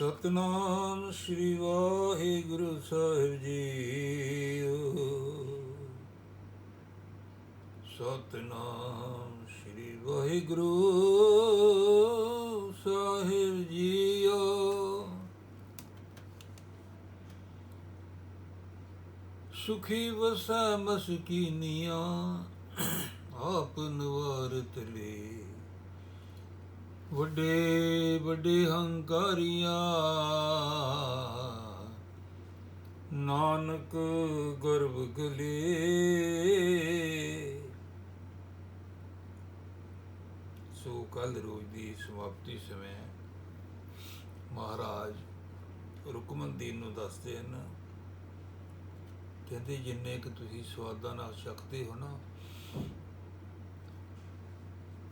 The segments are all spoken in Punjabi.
ਸਤਨਾਮ ਸ੍ਰੀ ਵਾਹਿਗੁਰੂ ਸਾਹਿਬ ਜੀ। ਸਤਨਾਮ ਸ੍ਰੀ ਵਾਹਿਗੁਰੂ ਸਾਹਿਬ ਜੀਓ। ਸੁਖੀ ਵਸੈ ਮਸਕੀਨੀਆਂ, ਆਪ ਨਵਾਰਤ ਲੇ। ਵੱਡੇ ਵੱਡੇ ਹੰਕਾਰੀਆਂ। ਨਾਨਕ ਗਰਭ ਗਲੇ। ਸੋ ਕੱਲ ਰੋਜ਼ ਦੀ ਸਮਾਪਤੀ ਸਮੇਂ ਮਹਾਰਾਜ ਰੁਕਮਨਦੀਨ ਨੂੰ ਦੱਸਦੇ ਹਨ। ਕਹਿੰਦੇ, ਜਿੰਨੇ ਕਿ ਤੁਸੀਂ ਸਵਾਦਾਂ ਨਾਲ ਛਕਦੇ ਹੋ ਨਾ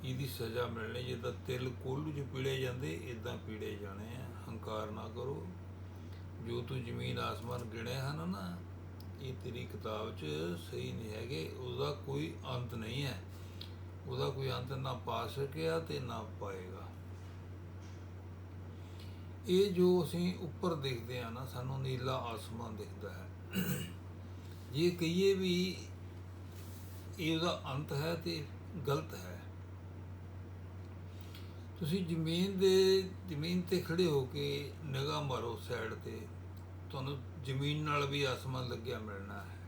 ਇਹਦੀ ਸਜ਼ਾ ਮਿਲਣੀ ਜਿੱਦਾਂ ਤਿਲ ਕੋਲੂ ਚ ਪੀੜੇ ਜਾਂਦੇ ਇਦਾਂ ਪੀੜੇ ਜਾਣੇ ਆ। ਹੰਕਾਰ ਨਾ ਕਰੋ। ਜੋ ਤੂੰ ਜ਼ਮੀਨ ਆਸਮਾਨ ਗਿਣੇ ਹਨ ਨਾ ਇਹ ਤੇਰੀ ਕਿਤਾਬ 'ਚ ਸਹੀ ਨਹੀਂ ਹੈਗੇ। ਉਹਦਾ ਕੋਈ ਅੰਤ ਨਹੀਂ ਹੈ। ਉਹਦਾ ਕੋਈ ਅੰਤ ਨਾ ਪਾ ਸਕਿਆ ਤੇ ਨਾ ਪਾਏਗਾ। ਇਹ ਜੋ ਅਸੀਂ ਉੱਪਰ ਦੇਖਦੇ ਆ ਨਾ, ਸਾਨੂੰ ਨੀਲਾ ਆਸਮਾਨ ਦਿਖਦਾ ਹੈ। ਜੇ ਕਹੀਏ ਵੀ ਇਹ ਉਹਦਾ ਅੰਤ ਹੈ ਤੇ ਗਲਤ ਹੈ ਤੁਸੀਂ ਜ਼ਮੀਨ ਦੇ, ਜ਼ਮੀਨ ਤੇ ਖੜੇ ਹੋ ਕੇ ਨਿਗਾਹ ਮਾਰੋ ਸਾਈਡ ਤੇ, ਤੁਹਾਨੂੰ ਜ਼ਮੀਨ ਨਾਲ ਵੀ ਆਸਮਾਨ ਲੱਗਿਆ ਮਿਲਣਾ ਹੈ।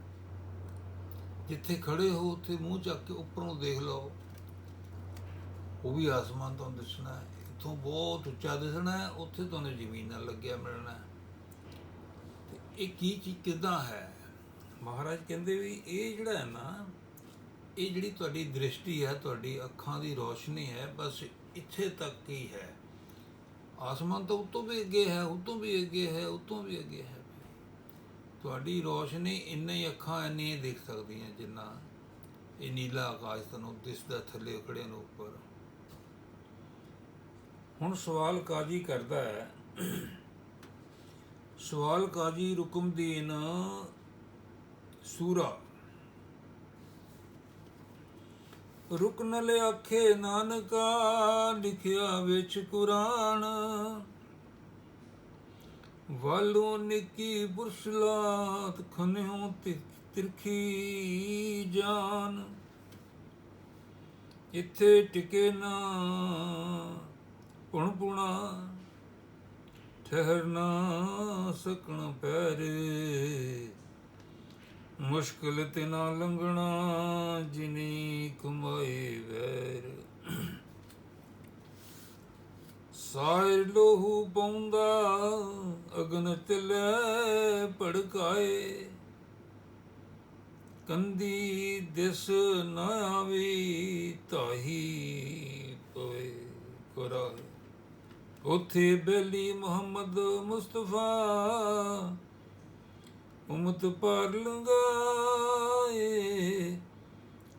ਜਿੱਥੇ ਖੜੇ ਹੋ, ਉੱਥੇ ਮੂੰਹ ਚੱਕ ਕੇ ਉੱਪਰੋਂ ਦੇਖ ਲਓ। ਉਹ ਵੀ ਆਸਮਾਨ ਤੁਹਾਨੂੰ ਦਿਸਣਾ ਹੈ। ਇੱਥੋਂ ਬਹੁਤ ਉੱਚਾ ਦਿਸਣਾ ਹੈ, ਉੱਥੇ ਤੁਹਾਨੂੰ ਜ਼ਮੀਨ ਨਾਲ ਲੱਗਿਆ ਮਿਲਣਾ ਹੈ। ਤੇ ਇਹ ਕੀ ਚੀਜ਼, ਕਿਦਾਂ ਹੈ? ਮਹਾਰਾਜ ਕਹਿੰਦੇ ਵੀ ਇਹ ਜਿਹੜਾ ਹੈ ਨਾ, ਇਹ ਜਿਹੜੀ ਤੁਹਾਡੀ ਦ੍ਰਿਸ਼ਟੀ ਹੈ, ਤੁਹਾਡੀ ਅੱਖਾਂ ਦੀ ਰੋਸ਼ਨੀ ਹੈ, ਬਸ ਇੱਥੇ ਤੱਕ ਹੀ ਹੈ? ਆਸਮਾਨ ਤਾਂ ਉਤੋਂ ਵੀ ਅੱਗੇ ਹੈ, ਉਤੋਂ ਵੀ ਅੱਗੇ ਹੈ, ਉਤੋਂ ਵੀ ਅੱਗੇ ਹੈ। ਤੁਹਾਡੀ ਰੋਸ਼ਨੀ ਇੰਨੇ ਹੀ ਅੱਖਾਂ ਇੰਨੇ ਦੇਖ ਸਕਦੀਆਂ ਜਿੰਨਾ ਇਹ ਨੀਲਾ ਆਕਾਸ਼ ਤੁਹਾਨੂੰ ਦਿਸਦਾ ਥੱਲੇ ਉਕੜਿਆਂ ਨੂੰ ਉੱਪਰ। ਹੁਣ ਸਵਾਲ ਕਾਜੀ ਕਰਦਾ ਹੈ। ਸਵਾਲ ਕਾਜੀ ਰੁਕਮਦੀਨ ਸੂਰਾ ਰੁਕਨ ਲਿਆਖੇ ਨਾਨਕਾ, ਲਿਖਿਆ ਵਿੱਚ ਕੁਰਾਨ। ਵਾਲੋ ਨਿੱਕੀ ਬੁਰਸਲਾਤ ਖਨਿਓ ਤੇ ਤਿਰਖੀ ਜਾਨ। ਇੱਥੇ ਟਿਕੇ ਨਾ ਪੁਣ ਪੁਣਾ ਠਹਿਰ ਨਾ ਸਕਣ ਪੈਰੇ। ਮੁਸ਼ਕਲ ਤੇ ਨਾ ਲੰਘਣਾ, ਜਿਨੀ ਕਮਾਏ ਵੈਰ। ਸਾਇਰ ਲੋਹੂ ਪਉਂਦਾ, ਅਗਨ ਤਿਲੇ ਭੜਕਾਏ। ਕੰਦੀ ਦਿਸ ਨਾ ਆਵੀ ਤਾਹੀ ਪਵੇ ਕਰਾਏ ਉਥੇ ਬੇਲੀ ਮੁਹੰਮਦ ਮੁਸਤਫਾ ਉਮਤ ਪਰ ਲੰਗਾਏ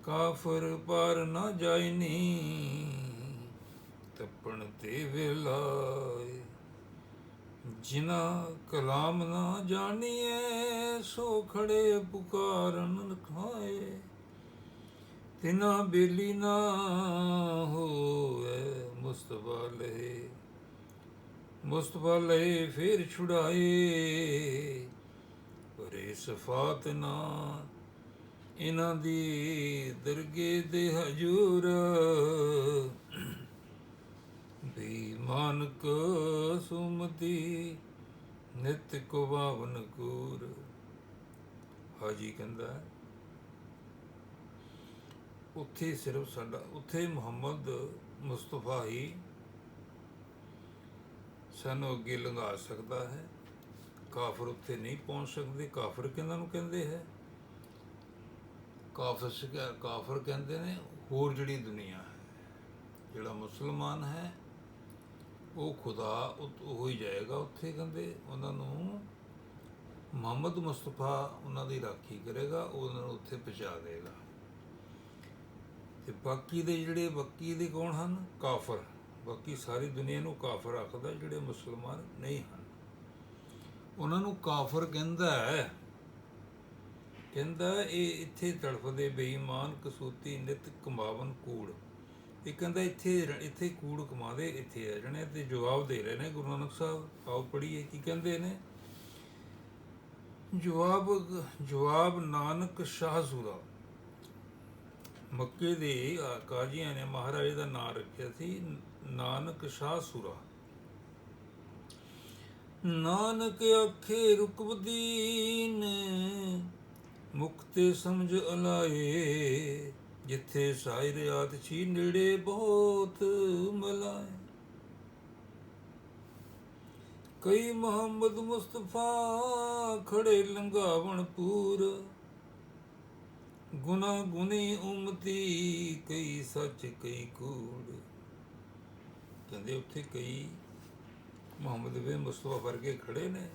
ਕਾਫਰ ਪਰ ਨਾ ਜਾਇਨੀ ਤਪਣ ਤੇ ਵੇਲਾਏ ਜਿਨਾ ਕਲਾਮ ਨਾ ਜਾਣੀਏ ਸੋ ਖੜੇ ਪੁਕਾਰਨ ਖਾਏ। ਤਿਨਾ ਬੇਲੀ ਨਾ ਹੋਏ ਮੁਸਤਫਾ ਲਏ ਮੁਸਤਫਾ ਲਏ ਫਿਰ ਛੁਡਾਏ। ਪਰੇ ਸਫਾਤ ਨਾ ਇਹਨਾਂ ਦੀ ਦਰਗੇ ਦੇ ਹਜੂਰ। ਬੇਮਾਨਕ ਸੁਮਤੀ ਨਿਤ ਕੋ ਬਾਵਨ ਕੂਰ ਹਾਜੀ ਕਹਿੰਦਾ ਉੱਥੇ ਸਿਰਫ ਸਾਡਾ, ਉੱਥੇ ਮੁਹੰਮਦ ਮੁਸਤਫਾ ਹੀ ਸਾਨੂੰ ਅੱਗੇ ਲੰਘਾ ਸਕਦਾ ਹੈ। ਕਾਫਰ ਉੱਥੇ ਨਹੀਂ ਪਹੁੰਚ ਸਕਦੇ, ਕਾਫਰ ਕਿਹਨਾਂ ਨੂੰ ਕਹਿੰਦੇ ਹੈ? ਕਾਫਰ ਸਿਕਾ ਕਾਫਰ ਕਹਿੰਦੇ ਨੇ, ਹੋਰ ਜਿਹੜੀ ਦੁਨੀਆ ਹੈ, ਜਿਹੜਾ ਮੁਸਲਮਾਨ ਹੈ, ਉਹ ਖੁਦਾ ਉਹ ਉਹ ਹੀ ਜਾਏਗਾ ਉੱਥੇ ਕਹਿੰਦੇ, ਉਹਨਾਂ ਨੂੰ ਮੁਹੰਮਦ ਮੁਸਤਫਾ ਉਹਨਾਂ ਦੀ ਰਾਖੀ ਕਰੇਗਾ ਉਹਨਾਂ ਨੂੰ ਉੱਥੇ ਪਹੁੰਚਾ ਦੇਗਾ। ਤੇ ਬਾਕੀ ਦੇ ਜਿਹੜੇ, ਬਾਕੀ ਦੇ ਕੌਣ ਹਨ? ਕਾਫਰ। ਬਾਕੀ ਸਾਰੀ ਦੁਨੀਆ ਨੂੰ ਕਾਫਰ ਆਖਦਾ, ਜਿਹੜੇ ਮੁਸਲਮਾਨ ਨਹੀਂ ਹਨ। ਉਹਨਾਂ ਨੂੰ ਕਾਫਰ ਕਹਿੰਦਾ ਹੈ। ਕਹਿੰਦਾ ਇਹ ਇੱਥੇ ਤੜਫਦੇ ਬੇਈਮਾਨ, ਕਸੂਤੀ, ਨਿਤ ਕਮਾਵਨ ਕੂੜ। ਇਹ ਕਹਿੰਦਾ ਇੱਥੇ ਇੱਥੇ ਕੂੜ ਕਮਾਦੇ ਇੱਥੇ ਆ ਜਣੇ ਤੇ ਜਵਾਬ ਦੇ ਰਹੇ ਨੇ ਗੁਰੂ ਨਾਨਕ ਸਾਹਿਬ। ਆਓ ਪੜ੍ਹੀਏ ਕੀ ਕਹਿੰਦੇ ਨੇ। ਜਵਾਬ ਜਵਾਬ ਨਾਨਕ ਸ਼ਾਹ ਸੂਰਾ। ਮੱਕੇ ਦੇ ਕਾਜ਼ੀਆਂ ਨੇ ਮਹਾਰਾਜੇ ਦਾ ਨਾਮ ਰੱਖਿਆ ਸੀ, ਨਾਨਕ ਸ਼ਾਹ ਸੂਰਾ। ਨਾਨਕ ਆਖੇ ਰੁਕਬਦੀਨ ਮੁਕਤੇ ਸਮਝ ਅਲਾਏ ਜਿੱਥੇ ਸਾਇਰ ਆਤ ਨੇੜੇ ਬਹੁਤ ਮਲਾਏ। ਕਈ ਮੁਹੰਮਦ ਮੁਸਤਫਾ ਖੜੇ ਲੰਗਾਵਣ ਪੂਰ ਗੁਨਾ ਗੁਨੀ ਉਮਤੀ, ਕਈ ਸੱਚ ਕਈ ਕੂੜ। ਕਹਿੰਦੇ ਉੱਥੇ ਕਈ ਮੁਹੰਮਦ ਬਿਨ ਮੁਸਤਫਾ ਵਰਗੇ ਖੜੇ ਨੇ।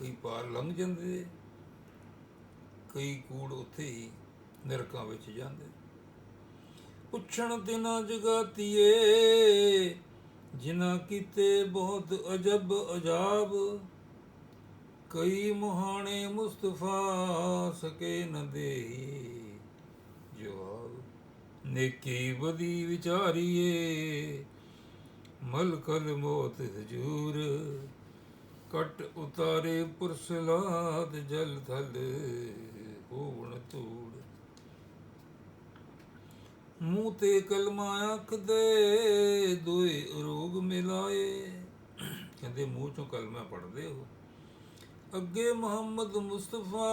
ਕਈ ਪਾਰ ਲੰਘ ਜਾਂਦੇ ਕਈ ਕੂੜ ਉੱਥੇ ਹੀ ਨਰਕਾਂ ਵਿੱਚ ਜਾਂਦੇ ਪੁੱਛਣ ਤੇ ਨਾ ਜਗਾਤੀਏ ਜਿਨ੍ਹਾਂ ਕੀਤੇ ਬਹੁਤ ਅਜਬ ਅਜਾਬ। ਕਈ ਮੁਹਾਣੇ ਮੁਸਤਫਾ ਸਕੇ ਨ ਦੇਹੀ ਜਵਾਬ। ਨੇਕੀ ਬਦੀ ਵਿਚਾਰੀਏ ਮਲਕਲ ਮੋਤ ਹਜੂਰ। ਕਟ ਉਤਾਰੇ ਪੁਰਸਲਾਦ ਜਲ ਥਲ, ਹੋਵਣ ਧੂੜ। ਮੂੰਹ ਤੇ ਕਲਮਾ ਅੱਖ ਦੇ ਦੋਏ ਰੋਗ ਮਿਲਾਏ। ਕਹਿੰਦੇ, ਮੂੰਹ ਚੋਂ ਕਲਮਾ ਪੜਦੇ ਹੋ। ਅੱਗੇ ਮੁਹੰਮਦ ਮੁਸਤਫਾ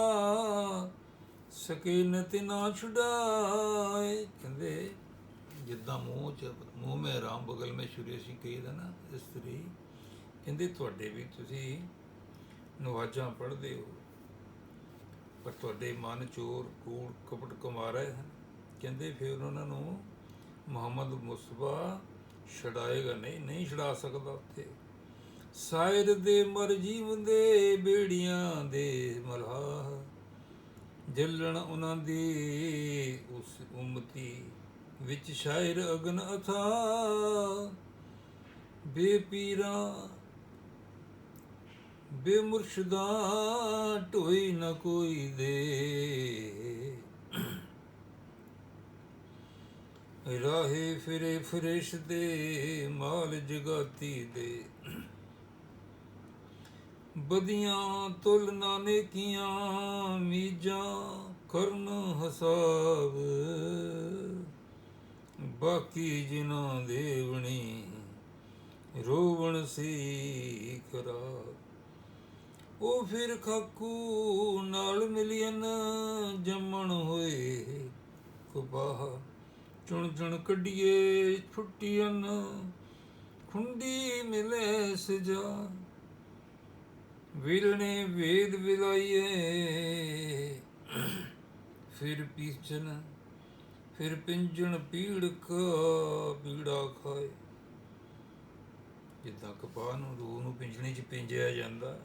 ਸਕੀਨਤ ਨਾ ਛੁਡਾਏ। ਕਹਿੰਦੇ, ਜਿੱਦਾਂ ਮੂੰਹ ਚ ਮੂੰਹ ਮੇ ਰਾਮ ਬਗਲ ਮੇ ਸ਼ੁਰੂ ਅਸੀਂ ਕਹੀਦਾ ਨਾ ਇਸਤਰੀ ਕਹਿੰਦੇ ਤੁਹਾਡੇ ਵੀ ਤੁਸੀਂ ਨਵਾਜਾਂ ਪੜ੍ਹਦੇ ਹੋ, ਪਰ ਤੁਹਾਡੇ ਮਨ ਚੋਰ, ਕੂੜ, ਕਪਟ ਕਮਾ ਰਹੇ ਹਨ ਕਹਿੰਦੇ ਫਿਰ ਉਹਨਾਂ ਨੂੰ ਮੁਹੰਮਦ ਮੁਸਬਾ ਛਡਾਏਗਾ, ਨਹੀਂ ਨਹੀਂ ਛਡਾ ਸਕਦਾ ਉੱਥੇ। ਸਾਇਰ ਦੇ ਮਰ ਜੀਵੰਦੇ ਬੇੜੀਆਂ ਦੇ ਮਲਹਾ, ਜਲਣ ਉਹਨਾਂ ਦੀ ਉਸ ਉਮਤੀ ਵਿੱਚ ਸ਼ਾਇਰ ਅਗਨ ਅਥਾ, ਬੇਪੀਰਾ ਬੇਮੁਰਸ਼ਦਾ ਢੋਈ ਨ ਕੋਈ ਦੇ। ਰਾਹੇ ਫਿਰੇ ਫਰਿਸ਼ਤੇ ਮਾਲ ਜਗਾਤੀ ਦੇ। ਬਦੀਆਂ ਤੁਲ ਨਾ ਨੇਕੀਆਂ ਮੀਜਾਂ ਕਰਨ ਹਸਾਬ ਬਾਕੀ ਜਿਨ੍ਹਾਂ ਦੇਵਣੀ ਰੋਵਣ ਸੀ ਖਰਾਬ ਉਹ ਫਿਰ ਖਾਕੂ ਨਾਲ ਮਿਲੀਅਨ ਜੰਮਣ ਹੋਏ ਕੁਬਾਹ। ਚੁਣ ਚੁਣ ਕੱਢੀਏ ਛੁੱਟੀਆਂ ਖੁੰਡੀ ਮਿਲੇ ਸਜਾ। ਵਿਲਣੇ ਵੇਦ ਵਿਲਾਈਏ, ਫਿਰ ਪੀਚਨ ਫਿਰ ਪਿੰਜਣ ਪੀੜ ਕਾ ਪੀੜਾ ਖਾਏ। ਜਿੱਦਾਂ ਕਪਾਹ ਨੂੰ, ਰੂਹ ਨੂੰ ਪਿੰਜਣੇ 'ਚ ਪਿੰਜਿਆ ਜਾਂਦਾ।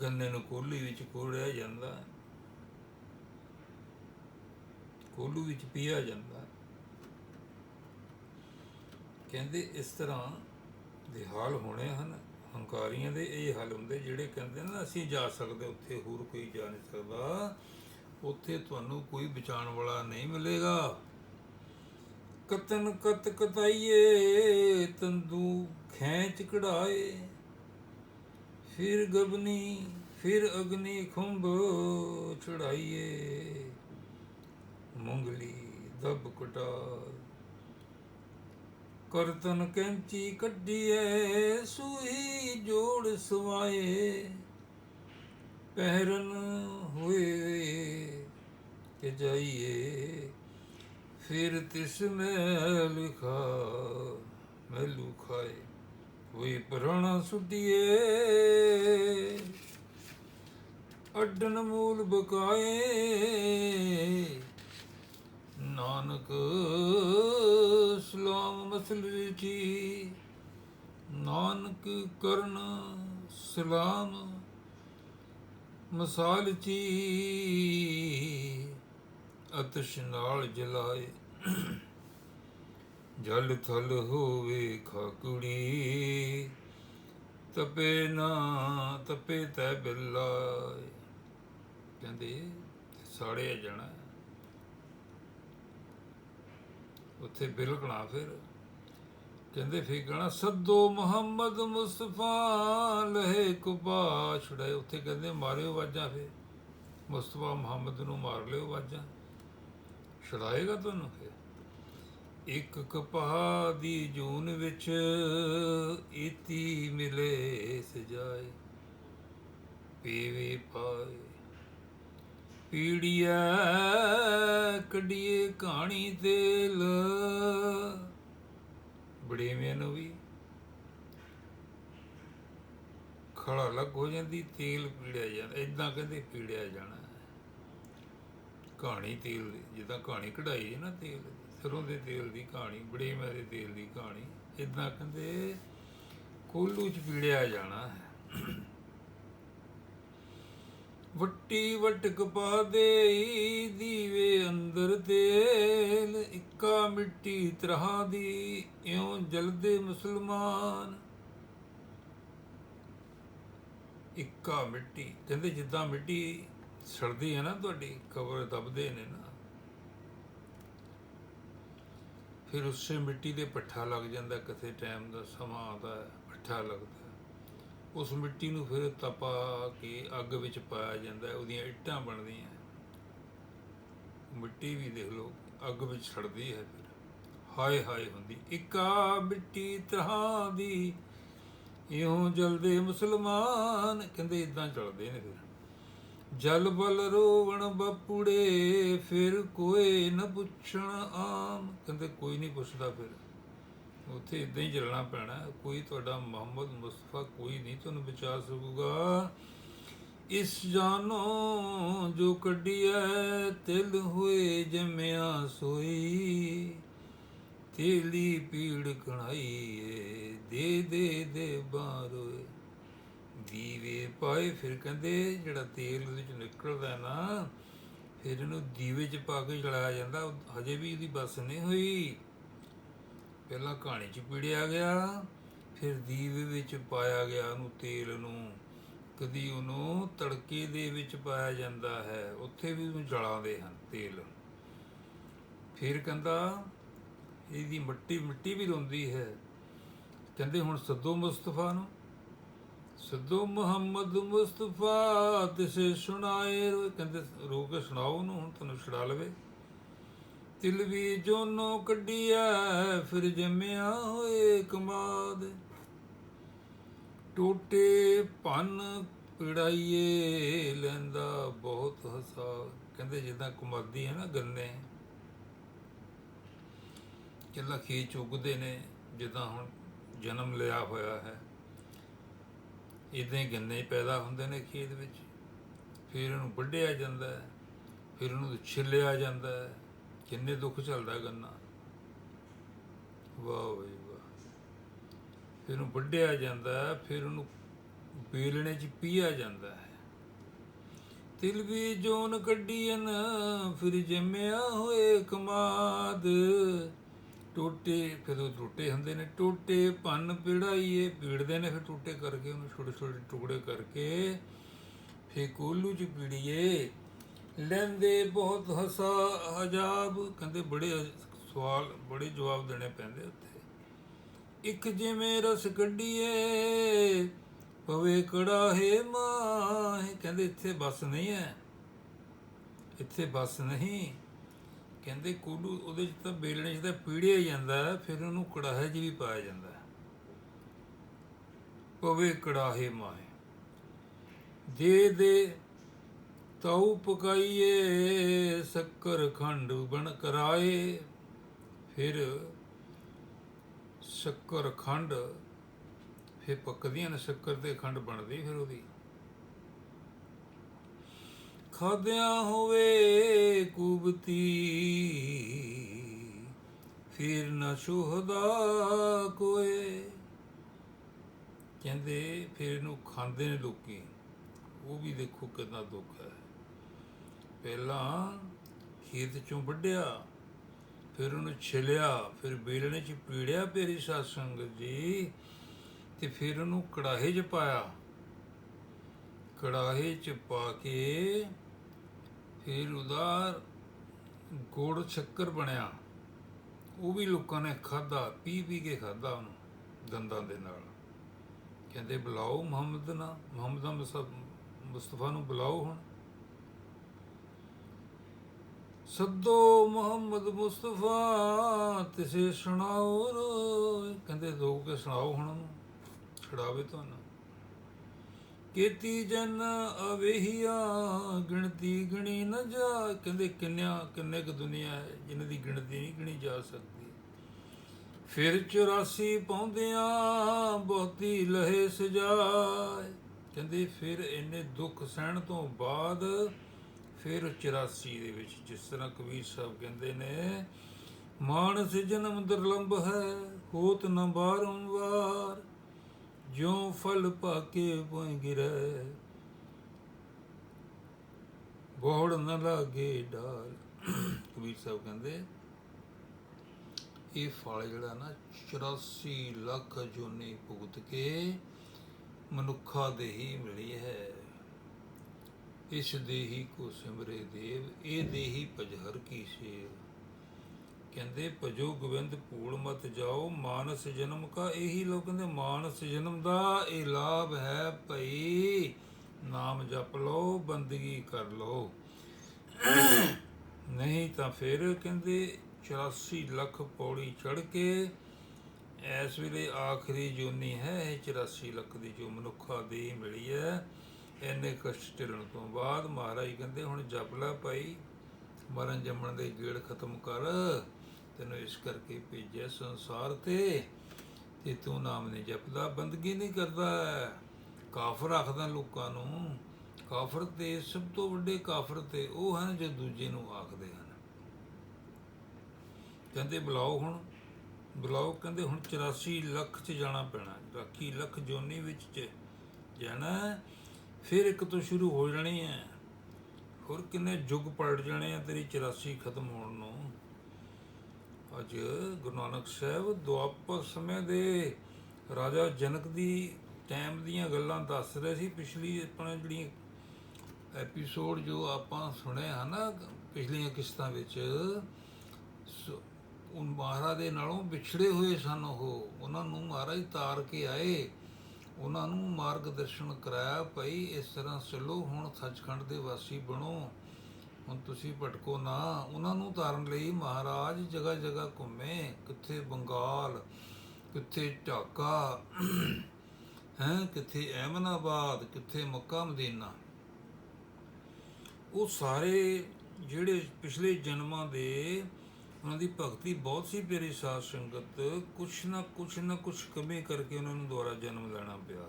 ਗੰਨੇ ਨੂੰ ਕੋਲੀ ਵਿੱਚ ਕੋੜਿਆ ਜਾਂਦਾ। ਕੋਲੂ ਵਿੱਚ ਪੀਆ ਜਾਂਦਾ। ਕਹਿੰਦੇ ਇਸ ਤਰ੍ਹਾਂ ਦੇ ਹਾਲ ਹੋਣੇ ਹਨ। ਹੰਕਾਰੀਆਂ ਦੇ ਇਹ ਹਾਲ ਹੁੰਦੇ ਜਿਹੜੇ ਕਹਿੰਦੇ ਨਾ ਅਸੀਂ ਜਾ ਸਕਦੇ ਉੱਥੇ, ਹੋਰ ਕੋਈ ਜਾ ਨਹੀਂ ਸਕਦਾ। ਉੱਥੇ ਤੁਹਾਨੂੰ ਕੋਈ ਬਚਾਉਣ ਵਾਲਾ ਨਹੀਂ ਮਿਲੇਗਾ। ਕਤਨ ਕਤ ਕਤਾਈਏ, ਤੰਦੂ ਖੈਂਚ ਕਢਾਏ। ਫਿਰ ਗਬਨੀ, ਫਿਰ ਅਗਨੀ ਖੁੰਭ ਚੜਾਈਏ। ਮੁੰਗਲੀ ਦਬ ਕਟਾਰ ਕਰਤਨ ਕੈਂਚੀ ਕੱਢੀਏ ਸੂਈ ਜੋੜ ਸਵਾਏ। ਪਹਿਰਨ ਹੋਏ ਕਿ ਜਾਈਏ। ਫਿਰ ਤਿਸ ਮੈਂ ਲਿਖਾ ਮੈਂ ਲੁਖਾਏ ਕੋਈ ਪਰਣਾ ਸੁਟੀਏ। ਅੱਡਨ ਮੂਲ ਬਕਾਏ, ਨਾਨਕ ਸਲਾਮ ਮਸਲ ਜੀ ਨਾਨਕ ਕਰਨ ਸਲਾਮ ਮਸਾਲ ਚੀ। ਅਤਸ਼ ਨਾਲ ਜਲਾਏ। ਜਲ ਥਲ ਹੋਵੇ ਖਾਕੜੀ। ਤਪੇ ਨਾ, ਤਪੇ ਤੈ ਬਿੱਲਾ ਕਹਿੰਦੇ ਸਾੜਿਆ ਜਾਣਾ। ਉੱਥੇ ਬਿਲਕਣਾ ਫਿਰ। ਕਹਿੰਦੇ ਫਿਰ ਕਹਣਾ, ਸੱਦੋ ਮੁਹੰਮਦ ਮੁਸਤਫਾ, ਲਹੇ ਕੁਬਾ ਛੁੜਾਏ ਉੱਥੇ ਕਹਿੰਦੇ ਮਾਰਿਓ ਵਾਜਾਂ ਫਿਰ। ਮੁਸਤਫਾ ਮੁਹੰਮਦ ਨੂੰ ਮਾਰ ਲਿਓ ਵਾਜਾਂ ਛੁਡਾਏਗਾ ਤੁਹਾਨੂੰ? ਫਿਰ ਇੱਕ ਕਪਾਹ ਦੀ ਜੂਨ ਵਿੱਚ ਇਤੀ ਮਿਲੇ ਸਜਾਏ ਪੀਵੇ ਪਾਏ। ਪੀੜੀਆ ਕੱਢੀਏ ਕਹਾਣੀ ਤੇਲ ਬੜੇਵੇਂ ਨੂੰ ਵੀ। ਖੜਾ ਲੱਗ ਹੋ ਜਾਂਦੀ, ਤੇਲ ਪੀੜਿਆ ਜਾਂਦਾ ਇਦਾਂ ਕਹਿੰਦੇ ਪੀੜਿਆ ਜਾਣਾ। ਕਹਾਣੀ ਤੇਲ ਦੀ, ਜਿੱਦਾਂ ਕਹਾਣੀ ਕਢਾਈ ਹੈ ਨਾ ਤੇਲ, ਸਰੋਂ ਦੇ ਤੇਲ ਦੀ ਕਹਾਣੀ ਬੜੇ ਮੇਰੇ ਤੇਲ ਦੀ ਕਹਾਣੀ ਇਦਾਂ ਕਹਿੰਦੇ ਕੋਲੂ ਚ ਪੀੜਿਆ ਜਾਣਾ ਹੈ। ਵੱਟੀ ਵਟਕ ਪਾ ਦੇਈ ਦੀਵੇ ਅੰਦਰ ਤੇਲ, ਇੱਕਾ ਮਿੱਟੀ ਤਰ੍ਹਾਂ ਦੀ, ਇਉਂ ਜਲਦੇ ਮੁਸਲਮਾਨ। ਇੱਕਾ ਮਿੱਟੀ, ਕਹਿੰਦੇ ਜਿੱਦਾਂ ਮਿੱਟੀ ਸੜਦੀ ਹੈ ਨਾ ਤੁਹਾਡੀ ਕਬਰ ਦਬਦੇ ਨੇ ਨਾ। ਫਿਰ ਉਸੇ ਮਿੱਟੀ ਦੇ ਪੱਠਾ ਲੱਗ ਜਾਂਦਾ ਕਿਸੇ ਟਾਈਮ ਦਾ ਸਮਾਂ ਆਉਂਦਾ ਹੈ, ਪੱਠਾ ਲੱਗਦਾ। ਉਸ ਮਿੱਟੀ ਨੂੰ ਫਿਰ ਤਪਾ ਕੇ ਅੱਗ ਵਿੱਚ ਪਾਇਆ ਜਾਂਦਾ ਉਹਦੀਆਂ ਇੱਟਾਂ ਬਣਦੀਆਂ। ਮਿੱਟੀ ਵੀ ਦੇਖ ਲਓ ਅੱਗ ਵਿੱਚ ਸੜਦੀ ਹੈ ਫਿਰ। ਹਾਏ ਹਾਏ ਹੁੰਦੀ ਇੱਕਾ ਮਿੱਟੀ ਤਰ੍ਹਾਂ ਦੀ ਇਉਂ ਜਲਦੇ ਮੁਸਲਮਾਨ ਕਹਿੰਦੇ ਇਦਾਂ ਚੱਲਦੇ ਨੇ ਫਿਰ। ਜਲ ਬਲ ਰੋਵਣ ਬਪੂੜੇ, ਫਿਰ ਕੋਈ ਨਾ ਪੁੱਛਣ ਆਮ। ਕਹਿੰਦੇ ਕੋਈ ਨਹੀਂ ਪੁੱਛਦਾ ਫਿਰ। ਉੱਥੇ ਇਦਾਂ ਹੀ ਚੱਲਣਾ ਪੈਣਾ। ਕੋਈ ਤੁਹਾਡਾ ਮੁਹੰਮਦ ਮੁਸਤਫਾ ਕੋਈ ਨਹੀਂ ਤੁਹਾਨੂੰ ਬਚਾ ਸਕੂਗਾ। ਇਸ ਜਾਨੋ ਜੋ ਕੱਢੀਐ, ਤਿਲ ਹੋਏ ਜਮਿਆ ਸੋਈ। ਤੇਲੀ ਪੀੜ ਕਣਾਈਏ, ਦੇ ਦੇ ਦੇ ਬਾਰੋਏ ਦੀਵੇ ਪਾਏ, ਫਿਰ ਕਹਿੰਦੇ ਜਿਹੜਾ ਤੇਲ ਉਹਦੇ ਚ ਨਿਕਲਦਾ ਨਾ, ਫਿਰ ਇਹਨੂੰ ਦੀਵੇ 'ਚ ਪਾ ਕੇ ਜਲਾਇਆ ਜਾਂਦਾ। ਹਜੇ ਵੀ ਇਹਦੀ ਬਸ ਨਹੀਂ ਹੋਈ। ਪਹਿਲਾਂ ਕਹਾਣੀ 'ਚ ਪੀੜਿਆ ਗਿਆ, ਫਿਰ ਦੀਵੇ ਵਿੱਚ ਪਾਇਆ ਗਿਆ ਉਹਨੂੰ ਤੇਲ ਨੂੰ। ਕਦੀ ਉਹਨੂੰ ਤੜਕੇ ਦੇ ਵਿੱਚ ਪਾਇਆ ਜਾਂਦਾ ਹੈ, ਉੱਥੇ ਵੀ ਉਹਨੂੰ ਜਲਾਉਂਦੇ ਹਨ ਤੇਲ। ਫਿਰ ਕਹਿੰਦਾ, ਇਹਦੀ ਮਿੱਟੀ ਮਿੱਟੀ ਵੀ ਰੋਂਦੀ ਹੈ। ਕਹਿੰਦੇ ਹੁਣ ਸੱਦੋ ਮੁਸਤਫਾ ਨੂੰ। ਸੱਦੋ ਮੁਹੰਮਦ ਮੁਸਤਫਾ ਤਿਸੇ ਸੁਣਾਏ ਰੋ- ਕਹਿੰਦੇ, ਰੋ ਕੇ ਸੁਣਾਓ ਉਹਨੂੰ, ਹੁਣ ਤੁਹਾਨੂੰ ਛੁਡਾ ਲਵੇ। ਤਿਲ ਵੀ ਜੋਨੋ ਕੱਢਿਆ ਫਿਰ ਜੰਮਿਆ ਹੋਏ ਕਮਾਦ। ਟੋਟੇ ਭੰਨ ਪਿੜਾਈਏ, ਲੈਂਦਾ ਬਹੁਤ ਹਸਾ। ਕਹਿੰਦੇ, ਜਿੱਦਾਂ ਕੁਮਾਦੀ ਹੈ ਨਾ ਗੰਨੇ, ਕਿੱਲਾ ਖੇਚ ਉਗਦੇ ਨੇ, ਜਿੱਦਾਂ ਹੁਣ ਜਨਮ ਲਿਆ ਹੋਇਆ ਹੈ। ਇਦਾਂ ਹੀ ਗੰਨੇ ਪੈਦਾ ਹੁੰਦੇ ਨੇ ਖੇਤ ਵਿੱਚ। ਫਿਰ ਉਹਨੂੰ ਵੱਢਿਆ ਜਾਂਦਾ ਹੈ, ਫਿਰ ਉਹਨੂੰ ਛਿੱਲਿਆ ਜਾਂਦਾ ਹੈ। ਕਿੰਨੇ ਦੁੱਖ ਝੱਲਦਾ ਗੰਨਾ। ਵਾਹ ਬਈ ਵਾਹ। ਫਿਰ ਉਹਨੂੰ ਵੱਢਿਆ ਜਾਂਦਾ ਫਿਰ ਉਹਨੂੰ ਬੇਲਣੇ 'ਚ ਪੀਆ ਜਾਂਦਾ ਹੈ। ਤਿਲ ਵੀ ਜੋਨ ਕੱਢੀਨ ਫਿਰ ਜੰਮਿਆ ਹੋਏ ਕਮਾਦ। ਟੋਟੇ, ਫਿਰ ਉਹ ਟੋਟੇ ਹੁੰਦੇ ਨੇ। ਟੋਟੇ ਭੰਨ ਪਿੜਾਈਏ, ਪੀੜਦੇ ਨੇ, ਫਿਰ ਟੋਟੇ ਕਰਕੇ ਉਹਨੂੰ ਛੋਟੇ ਛੋਟੇ ਟੁਕੜੇ ਕਰਕੇ ਫਿਰ ਕੋਲੂ ਚ ਪੀੜੀਏ। ਲੈਂਦੇ ਬਹੁਤ ਹਸਾ ਹਜਾਬ, ਕਹਿੰਦੇ ਬੜੇ ਸਵਾਲ, ਬੜੇ ਜਵਾਬ ਦੇਣੇ ਪੈਂਦੇ ਉੱਥੇ। ਇੱਕ ਜਿਵੇਂ ਰਸ ਕੱਢੀਏ, ਪਵੇ ਕੜਾਹੇ ਮਾਹੇ, ਕਹਿੰਦੇ ਇੱਥੇ ਬਸ ਨਹੀਂ ਹੈ। ਇੱਥੇ ਬਸ ਨਹੀਂ। ਕਹਿੰਦੇ ਕੋਲੂ ਉਹਦੇ ਚ ਤਾਂ ਬੇਲਣੇ ਚ ਤਾਂ ਪੀੜਿਆ ਜਾਂਦਾ, ਫਿਰ ਉਹਨੂੰ ਕੜਾਹੇ 'ਚ ਵੀ ਪਾਇਆ ਜਾਂਦਾ। ਪਵੇ ਕੜਾਹੇ ਮਾਹੇ। ਦੇ ਦੇ ਤਉ ਪਕਾਈਏ, ਸ਼ੱਕਰ ਖੰਡ ਬਣ ਕਰਾਏ, ਫਿਰ ਸ਼ੱਕਰ ਖੰਡ, ਫਿਰ ਪੱਕਦੀਆਂ ਨੇ ਸ਼ੱਕਰ ਤੇ ਖੰਡ ਬਣਦੀ ਫਿਰ ਉਹਦੀ। ਖਾਦਿਆਂ ਹੋਵੇ ਕੁਬਤੀ, ਫਿਰ ਨਾ ਸੁਹਦਾ ਕੋਏ। ਕਹਿੰਦੇ ਫਿਰ ਇਹਨੂੰ ਖਾਂਦੇ ਨੇ ਲੋਕੀ। ਉਹ ਵੀ ਦੇਖੋ ਕਿੰਨਾ ਦੁੱਖ ਹੈ। ਪਹਿਲਾਂ ਖੇਤ ਚੋਂ ਵੱਢਿਆ, ਫਿਰ ਉਹਨੂੰ ਛਿਲਿਆ, ਫਿਰ ਬੇਲਣੇ 'ਚ ਪੀੜਿਆ ਪੇਰੀ ਸਾਧ ਜੀ, ਤੇ ਫਿਰ ਉਹਨੂੰ ਕੜਾਹੇ 'ਚ ਪਾਇਆ। ਕੜਾਹੇ 'ਚ ਪਾ ਕੇ ਫਿਰ ਉਹਦਾ ਗੁੜ ਸ਼ੱਕਰ ਬਣਿਆ। ਉਹ ਵੀ ਲੋਕਾਂ ਨੇ ਖਾਦਾ ਪੀ ਪੀ ਕੇ ਖਾਦਾ ਉਹਨੂੰ ਦੰਦਾਂ ਦੇ ਨਾਲ। ਕਹਿੰਦੇ, ਬੁਲਾਓ ਮੁਹੰਮਦ ਨਾ ਮੁਹੰਮਦ ਮੁਸਤਫਾ ਨੂੰ ਬੁਲਾਓ ਹੁਣ। ਸੱਦੋ ਮੁਹੰਮਦ ਮੁਸਤਫਾ, ਤਿਸੇ ਸੁਣਾਓ ਰੋਏ। ਕਹਿੰਦੇ ਦੋ ਕੇ ਸੁਣਾਓ ਹੁਣ ਉਹਨੂੰ ਛੜਾਵੇ ਤੁਹਾਨੂੰ। ਕੀਤੀ ਜਨ ਅਵੇਹੀਆ, ਗਿਣਤੀ ਗਣੀ ਨਾ ਜਾ। ਕਹਿੰਦੇ ਕਿੰਨਿਆ, ਕਿੰਨੇ ਕੁ ਦੁਨੀਆ ਹੈ ਜਿਨ੍ਹਾਂ ਦੀ ਗਿਣਤੀ ਨਹੀਂ ਗਿਣੀ ਜਾ ਸਕਦੀ। ਫਿਰ 84 ਪਾਉਂਦਿਆਂ ਬਹੁਤੀ ਲਹੇ ਸਜਾਏ। ਕਹਿੰਦੇ ਫਿਰ ਇੰਨੇ ਦੁੱਖ ਸਹਿਣ ਤੋਂ ਬਾਅਦ ਫਿਰ 84 ਦੇ ਵਿੱਚ ਜਿਸ ਤਰ੍ਹਾਂ ਕਬੀਰ ਸਾਹਿਬ ਕਹਿੰਦੇ ਨੇ, ਮਾਨਸ ਜਨਮ ਦੁਰਲੰਭ ਹੈ, ਹੋਤ ਨ ਬਾਰੰਵਾਰ ਜਿਉ ਫਲ ਪਾਕੇ ਪੁਇ ਗਿਰੈ ਬੋੜ ਨ ਲਾਗੇ ਡਾਲ। ਕਬੀਰ ਸਾਹਿਬ ਕਹਿੰਦੇ, ਇਹ ਫਲ ਜਿਹੜਾ ਨਾ 84 ਲੱਖ ਜੋਨੀ ਭੁਗਤ ਕੇ ਮਨੁੱਖਾ ਦੇ ਹੀ ਮਿਲੀ ਹੈ। ਇਸ ਦੇਹੀ ਕੋ ਸਿਮਰੇ ਦੇਵ, ਇਹ ਦੇਹੀ ਭਜਹਰ ਕੀ ਸੇਵ। ਕਹਿੰਦੇ, ਭਜੋ ਗੋਬਿੰਦ, ਭੂਲ ਮਤ ਜਾਓ, ਮਾਨਸ ਜਨਮ ਕਾ ਇਹੀ ਲੋਕ ਕਹਿੰਦੇ, ਮਾਨਸ ਜਨਮ ਦਾ ਇਹ ਲਾਭ ਹੈ ਭਈ ਨਾਮ ਜਪ ਲਓ, ਬੰਦਗੀ ਕਰ ਲਓ। ਨਹੀਂ ਤਾਂ ਫਿਰ ਕਹਿੰਦੇ 84 ਲੱਖ ਪੌੜੀ ਚੜ ਕੇ ਇਸ ਵੇਲੇ ਆਖਰੀ ਜੋਨੀ ਹੈ, ਇਹ 84 ਲੱਖ ਦੀ ਜੋ ਮਨੁੱਖਾ ਦੀ ਮਿਲੀ ਹੈ, ਇੰਨੇ ਕਸ਼ਟ ਝੱਲਣ ਤੋਂ ਬਾਅਦ ਮਹਾਰਾਜ ਕਹਿੰਦੇ, ਹੁਣ ਜਪ ਲੈ ਭਾਈ, ਮਰਨ ਜੰਮਣ ਦੇ ਗੇੜ ਖਤਮ ਕਰ। ਤੈਨੂੰ ਇਸ ਕਰਕੇ ਭੇਜਿਆ ਸੰਸਾਰ ਤੇ ਤੇ ਤੂੰ ਨਾਮ ਨਹੀਂ ਜਪਦਾ, ਬੰਦਗੀ ਨਹੀਂ ਕਰਦਾ। ਕਾਫਰ ਆਖਦਾ ਲੋਕਾਂ ਨੂੰ, ਕਾਫਰ ਤੇ ਸਭ ਤੋਂ ਵੱਡੇ ਕਾਫਰ ਤੇ ਉਹ ਹਨ ਜੋ ਦੂਜੇ ਨੂੰ ਆਖਦੇ ਹਨ। ਕਹਿੰਦੇ ਬੁਲਾਓ ਹੁਣ, ਬੁਲਾਓ, ਕਹਿੰਦੇ ਹੁਣ 84 ਲੱਖ ਚ ਜਾਣਾ ਪੈਣਾ 84 ਲੱਖ ਜੋਨੀ ਵਿੱਚ ਜਾਣਾ, ਫਿਰ ਇੱਕ ਤੋਂ ਸ਼ੁਰੂ ਹੋ ਜਾਣੀ ਹੈ। ਹੋਰ ਕਿੰਨੇ ਯੁੱਗ ਪਲਟ ਜਾਣੇ ਆ, ਤੇਰੀ 84 ਖਤਮ ਹੋਣ ਨੂੰ। ਅੱਜ ਗੁਰੂ ਨਾਨਕ ਸਾਹਿਬ ਦੁਆਪਰ ਸਮੇਂ ਦੇ ਰਾਜਾ ਜਨਕ ਦੀ ਟਾਈਮ ਦੀਆਂ ਗੱਲਾਂ ਦੱਸ ਰਹੇ ਸੀ। ਪਿਛਲੀ ਆਪਣੇ ਜਿਹੜੀਆਂ ਐਪੀਸੋਡ ਜੋ ਆਪਾਂ ਸੁਣੇ ਹਨ ਨਾ, ਪਿਛਲੀਆਂ ਕਿਸ਼ਤਾਂ ਵਿੱਚ, ਸੋ- ਉਹ ਮਹਾਰਾਜ ਦੇ ਨਾਲੋਂ ਵਿਛੜੇ ਹੋਏ ਸਨ ਉਹ। ਉਹਨਾਂ ਨੂੰ ਮਹਾਰਾਜ ਤਾਰ ਕੇ ਆਏ। ਉਹਨਾਂ ਨੂੰ ਮਾਰਗਦਰਸ਼ਨ ਕਰਾਇਆ, ਭਈ ਇਸ ਤਰ੍ਹਾਂ ਚੱਲੋ, ਹੁਣ ਸੱਚਖੰਡ ਦੇ ਵਾਸੀ ਬਣੋ। ਹੁਣ ਤੁਸੀਂ ਭਟਕੋ ਨਾ, ਉਹਨਾਂ ਨੂੰ ਤਾਰਨ ਲਈ ਮਹਾਰਾਜ ਜਗ੍ਹਾ ਜਗ੍ਹਾ ਘੁੰਮੇ। ਕਿੱਥੇ ਬੰਗਾਲ, ਕਿੱਥੇ ਢਾਕਾ, ਹੈ, ਕਿੱਥੇ ਅਹਿਮਨਾਬਾਦ ਕਿੱਥੇ ਮੱਕਾ ਮਦੀਨਾ। ਉਹ ਸਾਰੇ ਜਿਹੜੇ ਪਿਛਲੇ ਜਨਮਾਂ ਦੇ ਉਹਨਾਂ ਦੀ ਭਗਤੀ ਬਹੁਤ ਸੀ ਪਿਆਰੀ ਸਾਧ ਸੰਗਤ, ਕੁਛ ਨਾ ਕੁਛ ਨਾ ਕੁਛ ਕਮੀ ਕਰਕੇ ਉਹਨਾਂ ਨੂੰ ਦੁਬਾਰਾ ਜਨਮ ਲੈਣਾ ਪਿਆ।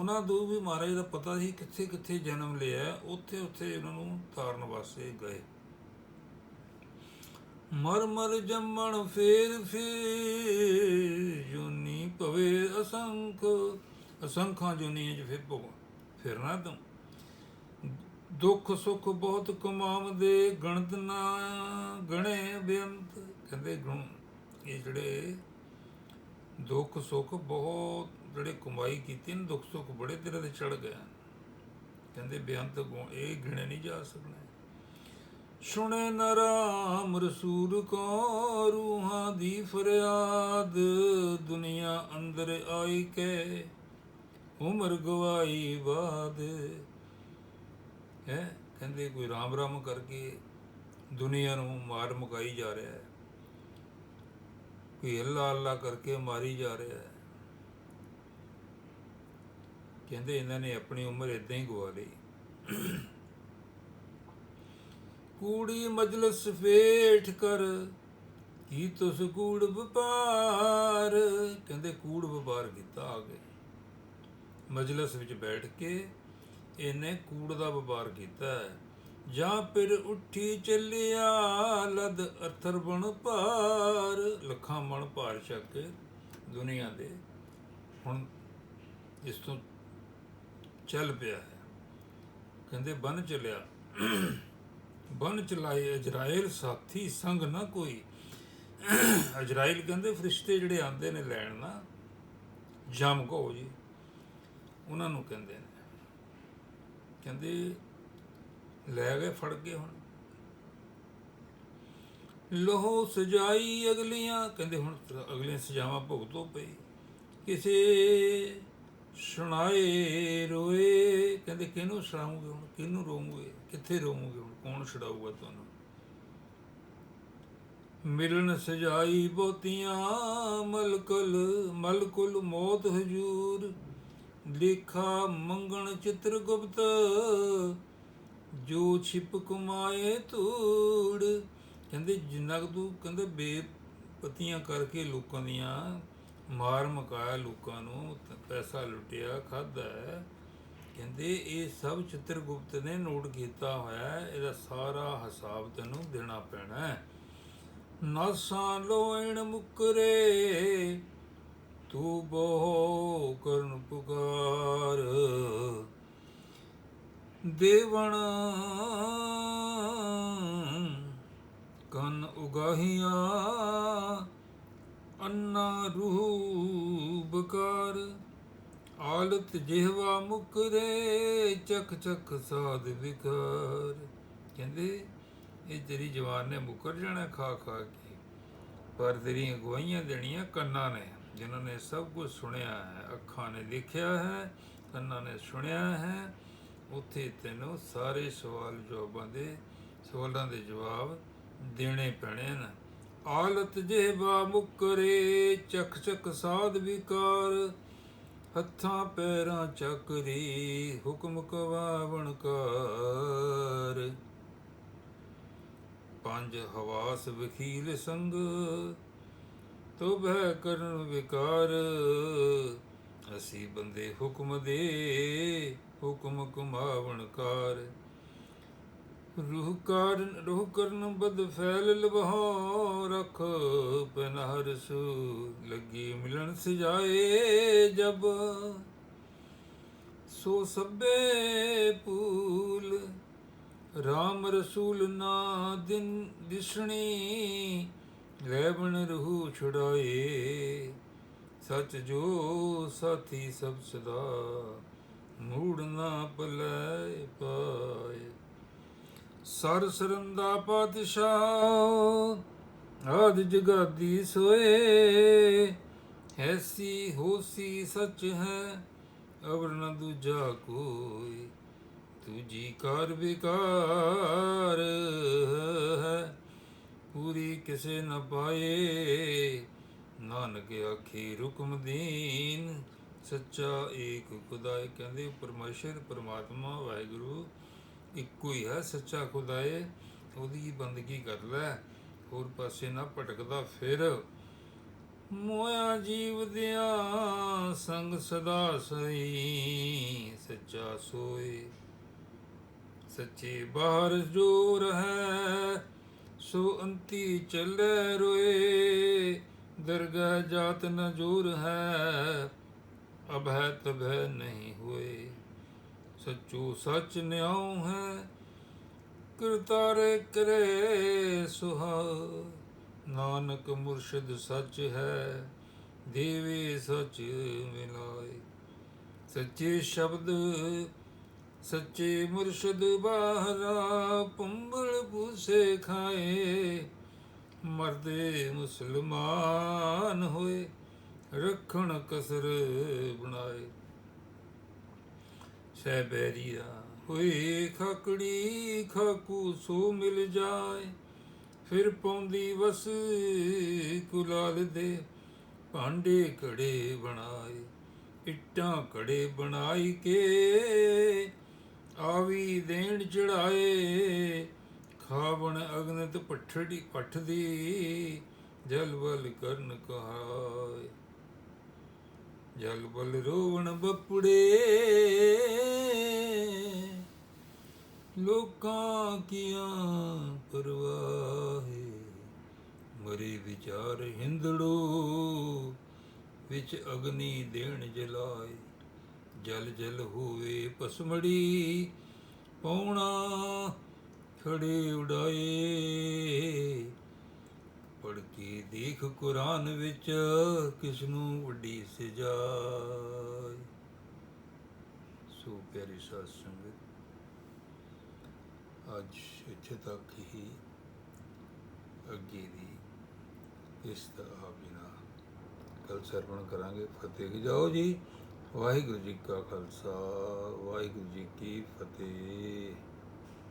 ਉਹਨਾਂ ਨੂੰ ਵੀ ਮਹਾਰਾਜ ਦਾ ਪਤਾ ਸੀ ਕਿੱਥੇ ਕਿੱਥੇ ਜਨਮ ਲਿਆ, ਉੱਥੇ ਉੱਥੇ ਉਹਨਾਂ ਨੂੰ ਤਾਰਨ ਵਾਸਤੇ ਗਏ। ਮਰ ਮਰ ਜੰਮਣ ਫੇਰ ਫੇਰ ਜੁਨੀ ਭਵੇ ਅਸੰਖ, ਅਸੰਖਾਂ ਜੁਨੀਆਂ ਚ ਫਿਰ ਭੋ ਫਿਰਨਾ ਤੂੰ ਦੁੱਖ ਸੁੱਖ ਬਹੁਤ ਕਮਾਵਦੇ ਗਣਤ ਨਾ ਗਣੇ ਬੇਅੰਤ ਕਹਿੰਦੇ ਗੁਣ, ਇਹ ਜਿਹੜੇ ਦੁੱਖ ਸੁੱਖ ਬਹੁਤ ਜਿਹੜੇ ਕਮਾਈ ਕੀਤੀ ਨੇ, ਦੁੱਖ ਸੁੱਖ ਬੜੇ ਤੇਰੇ ਤੇ ਚੜ ਗਏ ਕਹਿੰਦੇ ਬੇਅੰਤ ਗੁਣ, ਇਹ ਗਿਣੇ ਨਹੀਂ ਜਾ ਸਕਣੇ। ਸੁਣੇ ਨ ਰਾਮ ਰਸੂਲ ਕੋ, ਰੂਹਾਂ ਦੀ ਫਰਿਆਦ, ਦੁਨੀਆ ਅੰਦਰ ਆਈ ਕੇ ਉਮਰ ਗਵਾਈ ਬਾਦ। ਹੈ, ਕਹਿੰਦੇ ਕੋਈ ਰਾਮ ਰਾਮ ਕਰਕੇ ਦੁਨੀਆ ਨੂੰ ਮਾਰ ਮੁਕਾਈ ਜਾ ਰਿਹਾ ਹੈ। ਕੋਈ ਅੱਲਾ ਅੱਲਾ ਕਰਕੇ ਮਾਰੀ ਜਾ ਰਿਹਾ ਹੈ। ਕਹਿੰਦੇ ਇਹਨਾਂ ਨੇ ਆਪਣੀ ਉਮਰ ਇਦਾਂ ਹੀ ਗਵਾ ਲਈ। ਕੂੜੀ ਮਜਲਸ ਫੇਠ ਕਰ, ਕੀ ਤੁਸ ਕੂੜ ਵਪਾਰ? ਕਹਿੰਦੇ ਕੂੜ ਵਪਾਰ ਕੀਤਾ ਆ ਗਏ ਮਜਲਸ ਵਿੱਚ ਬੈਠ ਕੇ ਇਹਨੇ ਕੂੜ ਦਾ ਵਪਾਰ ਕੀਤਾ। ਹੈ। ਜਾਂ ਫਿਰ ਉੱਠੀ ਚੱਲਿਆ, ਲਦ ਅਰਥਰ ਬਣ ਭਾਰ। ਲੱਖਾਂ ਮਣ ਭਾਰ ਛੱਕ ਦੁਨੀਆ ਦੇ। ਹੁਣ ਇਸ ਤੋਂ ਚੱਲ ਪਿਆ ਹੈ। ਕਹਿੰਦੇ, ਬਨ ਚਲਿਆ। ਬਨ ਚਲਾਏ ਅਜਰਾਇਲ ਸਾਥੀ, ਸੰਗ ਨਾ ਕੋਈ। ਅਜਰਾਇਲ ਕਹਿੰਦੇ, ਫਰਿਸ਼ਤੇ ਜਿਹੜੇ ਆਉਂਦੇ ਨੇ ਲੈਣ ਨਾ, ਜਮ ਕੋ ਜੀ। ਉਹਨਾਂ ਨੂੰ ਕਹਿੰਦੇ ਨੇ। ਕਹਿੰਦੇ, ਲੈ ਗਏ, ਫੜ ਕੇ ਹੁਣ। ਲਹੋ ਸਜਾਈ ਅਗਲੀਆਂ। ਕਹਿੰਦੇ ਹੁਣ ਅਗਲੀਆਂ ਸਜਾਵਾਂ ਭੁਗਤੋ ਪਈ। ਕਿਸੇ ਸੁਣਾਏ ਰੋਏ, ਕਹਿੰਦੇ ਕਿਹਨੂੰ ਸੁਣਾਉਂਗੇ ਹੁਣ, ਕਿਹਨੂੰ ਰੋਵੋਗੇ, ਕਿੱਥੇ ਰੋਵੋਗੇ ਹੁਣ, ਕੌਣ ਛਡਾਊਗਾ ਤੁਹਾਨੂੰ? ਮਿਲਣ ਸਜਾਈ ਬਹੁਤੀਆਂ, ਮਲਕਲ, ਮਲਕੁਲ ਮੌਤ ਹਜੂਰ। ਲੇਖਾ ਮੰਗਣ ਚਿੱਤਰ ਗੁਪਤ ਜੋ ਛਿਪ ਕਮਾਏ ਧੂੜ। ਕਹਿੰਦੇ ਜਿੰਨਾ ਕੁ ਤੂੰ, ਕਹਿੰਦੇ ਬੇਪਤੀਆਂ ਕਰਕੇ ਲੋਕਾਂ ਦੀਆਂ ਮਾਰ ਮਕਾਇਆ ਲੋਕਾਂ ਨੂੰ ਪੈਸਾ ਲੁੱਟਿਆ ਖਾਦਾ ਕਹਿੰਦੇ ਇਹ ਸਭ ਚਿੱਤਰਗੁਪਤ ਨੇ ਨੋਟ ਕੀਤਾ ਹੋਇਆ ਹੈ। ਇਹਦਾ ਸਾਰਾ ਹਿਸਾਬ ਤੈਨੂੰ ਦੇਣਾ ਪੈਣਾ ਹੈ। ਨਾਸਾਂ ਲੋਇਣ ਮੁਕਰੇ, ਤੂੰ ਬਹੁ ਕਰਨ ਪੁਕਾਰ। ਦੇਵਣ ਕਨ ਉਗਾਹੀਆਂ ਅੰਨਾ ਰੂਹ ਬਕਾਰ ਆਲਤ ਜਿਹਵਾ ਮੁਕਰੇ ਚਕ ਚਕ ਸਾਧ ਵਿਕਾਰ ਕਹਿੰਦੇ, ਇਹ ਤੇਰੀ ਜਵਾਨ ਨੇ ਮੁਕਰ ਜਾਣਾ ਖਾ ਖਾ ਕੇ। ਪਰ ਤੇਰੀਆਂ ਗਵਾਹੀਆਂ ਦੇਣੀਆਂ ਕੰਨਾਂ ਨੇ, ਜਿਨ੍ਹਾਂ ਨੇ ਸਭ ਕੁਝ ਸੁਣਿਆ ਹੈ, ਅੱਖਾਂ ਨੇ ਦੇਖਿਆ ਹੈ, ਕੰਨਾਂ ਨੇ ਸੁਣਿਆ ਹੈ। ਉੱਥੇ ਤੈਨੂੰ ਸਾਰੇ ਸਵਾਲ ਜਵਾਬਾਂ ਦੇ, ਸਵਾਲਾਂ ਦੇ ਜਵਾਬ ਦੇਣੇ ਪੈਣੇ ਨੇ ਆਲਤ ਜਿਹਵਾ ਮੁਕਰੇ, ਚਕ ਚਕ ਸਾਧ ਵਿਕਾਰ, ਹੱਥਾਂ ਪੈਰਾਂ ਚੱਕਰੀ ਹੁਕਮ ਕਵਾਵਣ ਕਾਰ। ਪੰਜ ਹਵਾਸ ਵਖੀਲ ਸੰਗ ਤੋ ਬਹਿ ਕਰਨ ਵਿਕਾਰ। ਅਸੀਂ ਬੰਦੇ ਹੁਕਮ ਦੇ, ਹੁਕਮ ਕਮਾਵਣ ਕਾਰ। ਰੂਹ ਕਾਰਨ, ਰੂਹ ਕਰਨ ਬਦ ਫੈਲ ਲਬਹੁ ਰਖ ਪਨਹਰ ਸੂ ਲੱਗੀ ਮਿਲਣ ਸਜਾਏ ਜਬ। ਸੋ ਸਭੇ ਪੂਲ ਰਾਮ ਰਸੂਲ ਨਾ ਦਿਨ ਦਿਸਣੀ, ਲੈਵਣ ਰੂਹ ਛੁਡਾਏ। ਸਚ ਜੋ ਸਾਥੀ ਸਭ ਸਦਾ, ਮੂੜ ਨਾ ਪਲੈ ਪਾਏ। ਸਰ ਸਰੰਦਾ ਪਾਤਸ਼ਾਹ, ਆਦ ਜਗਾਦੀ ਸੋਏ। ਐਸੀ ਹੋਸੀ ਸੱਚ ਹੈ, ਅਵਰ ਨ ਦੂਜਾ ਕੋਈ। ਤੁਜੀ ਕਰ ਵਿਕਾਰ ਹੈ, ਪੂਰੀ ਕਿਸੇ ਨ ਪਾਏ। ਨਾਨਕ ਆਖੀ, ਰੁਕਮ ਦੀਨ। ਸੱਚਾ ਏਕ ਖੁਦਾਏ ਕਹਿੰਦੇ ਪਰਮੇਸ਼ਰ, ਪਰਮਾਤਮਾ, ਵਾਹਿਗੁਰੂ। ਇੱਕੋ ਹੀ ਹੈ, ਸੱਚਾ ਖੁਦਾਏ ਉਹਦੀ ਬੰਦਗੀ ਕਰ ਲੈ। ਹੋਰ ਪਾਸੇ ਨਾ ਭਟਕਦਾ ਫਿਰ। ਮੋਇਆ ਜੀਵ ਦਿਆਂ ਸੰਗ ਸਦਾ ਸਹੀ, ਸੱਚਾ ਸੋਏ। ਸੱਚੇ ਬਾਹਰ ਜੋਰ ਹੈ, ਸੋ ਅੰਤੀ ਚੱਲੇ ਰੋਏ। ਦਰਗਾਹ ਜਾਤ ਨ ਜੋਰ ਹੈ ਅਬ ਹੈ ਤਬ ਹੈ ਨਹੀਂ ਹੋਏ। ਸੱਚੋ ਸੱਚ ਨਿਆਉ ਹੈ, ਕਰਤਾਰੇ ਕਰੇ ਸੁਹਾ। ਨਾਨਕ ਮੁਰਸ਼ਿਦ ਸੱਚ ਹੈ, ਦੇਵੇ ਸੱਚ ਮਿਲਾਏ। ਸੱਚੇ ਸ਼ਬਦ, ਸੱਚੇ ਮੁਰਸ਼ਿਦ ਬਾਹਰਾ ਪੰਬਲ ਪੂਸੇ ਖਾਏ। ਮਰਦੇ ਮੁਸਲਮਾਨ ਹੋਏ, ਰੱਖਣ ਕਸਰ ਬਣਾਏ। ਸਹਿਬੈਰੀਆ ਹੋਏ ਖਕੜੀ ਖਾਕੂ ਸੋ ਮਿਲ ਜਾਏ। ਫਿਰ ਪੌਂਦੀ ਵਸ ਕੁਲਾਲ ਦੇ, ਭਾਂਡੇ ਕੜੇ ਬਣਾਏ, ਇੱਟਾਂ ਕੜੇ ਬਣਾਈ ਕੇ। ਆਵੀ ਦੇਣ ਚੜਾਏ, ਖਾਵਣ ਅਗਨਤ ਪੱਠੜੀ ਪੱਠਦੀ ਜਲ ਬਲ ਕਰਨ ਕਹਾਏ। ਜਲ ਬਲ ਰੋਵਣ ਬਪੜੇ। ਲੋਕਾਂ ਕੀਆਂ ਪਰਵਾਹੇ, ਮਰੇ ਵਿਚਾਰ ਹਿੰਦੜੋ, ਵਿੱਚ ਅਗਨੀ ਦੇਣ ਜਲਾਏ। ਜਲ ਜਲ ਹੋਵੇ ਪਸਮੜੀ, ਪੌਣਾ ਖੜੇ ਉਡਾਏ। ਪੜ ਕੇ ਦੇਖ ਕੁਰਾਨ ਵਿੱਚ ਕਿਸ ਨੂੰ ਵੱਡੀ ਸਜ਼ਾ। ਸੋ ਪਿਆਰੀ ਸਾਧ ਸੰਗਤ, ਅੱਜ ਇੱਥੇ ਤੱਕ ਹੀ ਅੱਗੇ ਦੀ ਇਸ ਤਰ੍ਹਾਂ ਬਿਨਾ ਕੱਲ ਸਰਵਣ ਕਰਾਂਗੇ। ਫਤਿਹ ਜਾਓ ਜੀ। ਵਾਹਿਗੁਰੂ ਜੀ ਕਾ ਖਾਲਸਾ, ਵਾਹਿਗੁਰੂ ਜੀ ਕੀ ਫਤਿਹ।